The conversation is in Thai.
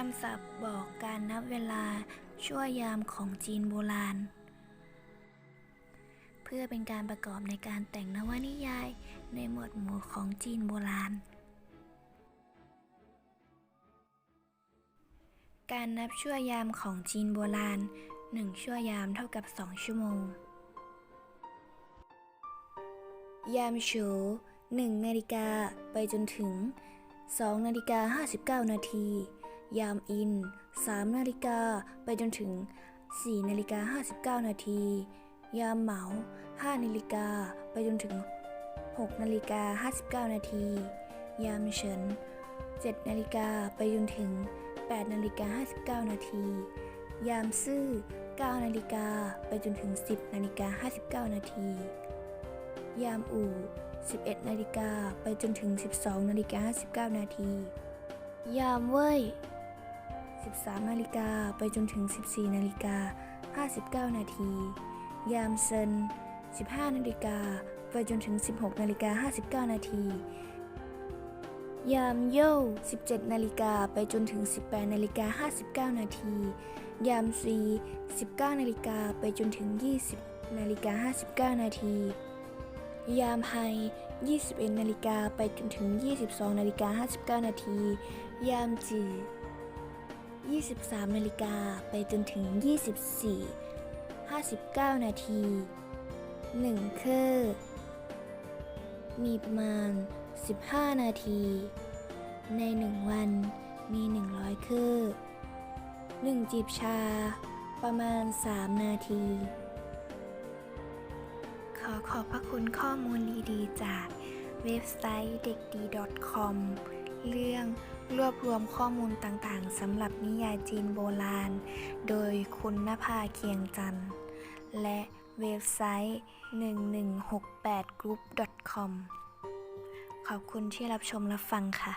คำศัพท์บอกการนับเวลาชั่วยามของจีนโบราณ เพื่อเป็นการประกอบในการแต่งนวนิยายในหมวดหมู่ของจีนโบราณ การนับชั่วยามของจีนโบราณ 1 ชั่วยามเท่ากับ 2 ชั่วโมง ยามโฉ1นาฬิกาไปจนถึง 2 นาฬิกา 59 นาที ยามอิน 3 นาฬิกาไปจนถึง 4 นาฬิกา 59 นาที ยามเหมา 5 นาฬิกาไปจนถึง 6 นาฬิกา 59 นาที ยามเฉิน 7 นาฬิกาไปจนถึง 8 นาฬิกา 59 นาที ยามซื่อ 9 นาฬิกาไปจนถึง 10 นาฬิกา 59 นาที ยามอู่ 11 นาฬิกาไปจนถึง 12 นาฬิกา 59 นาที ยามเว่ย 13นาฬิกาไปจนถึง 14นาฬิกา59 นาที ยามเซิน 15 นาฬิกาไปจนถึง 16นาฬิกา59 นาที ยามโย่17นาฬิกาไปจนถึง 18นาฬิกา59 นาที ยามซี19นาฬิกาไปจนถึง 20นาฬิกา59 นาที ยามไฮ21นาฬิกาไปจนถึง 22นาฬิกา59 นาที ยามจือ 23นาฬิกาไปจนถึง 24 59 นาที1เคอมีประมาณ 15 นาที ใน 1 วันมี 100เคอ1 จีบชา ประมาณ 3 นาที ขอขอบพระคุณข้อมูลดีๆ จากเว็บไซต์เด็กดี .com เรื่อง รวบรวมข้อมูลต่างๆสำหรับนิยายจีนโบราณ โดยคุณนภาเคียงจันทร์ และเว็บไซต์ 1168group.com ขอบคุณที่รับชมรับฟังค่ะ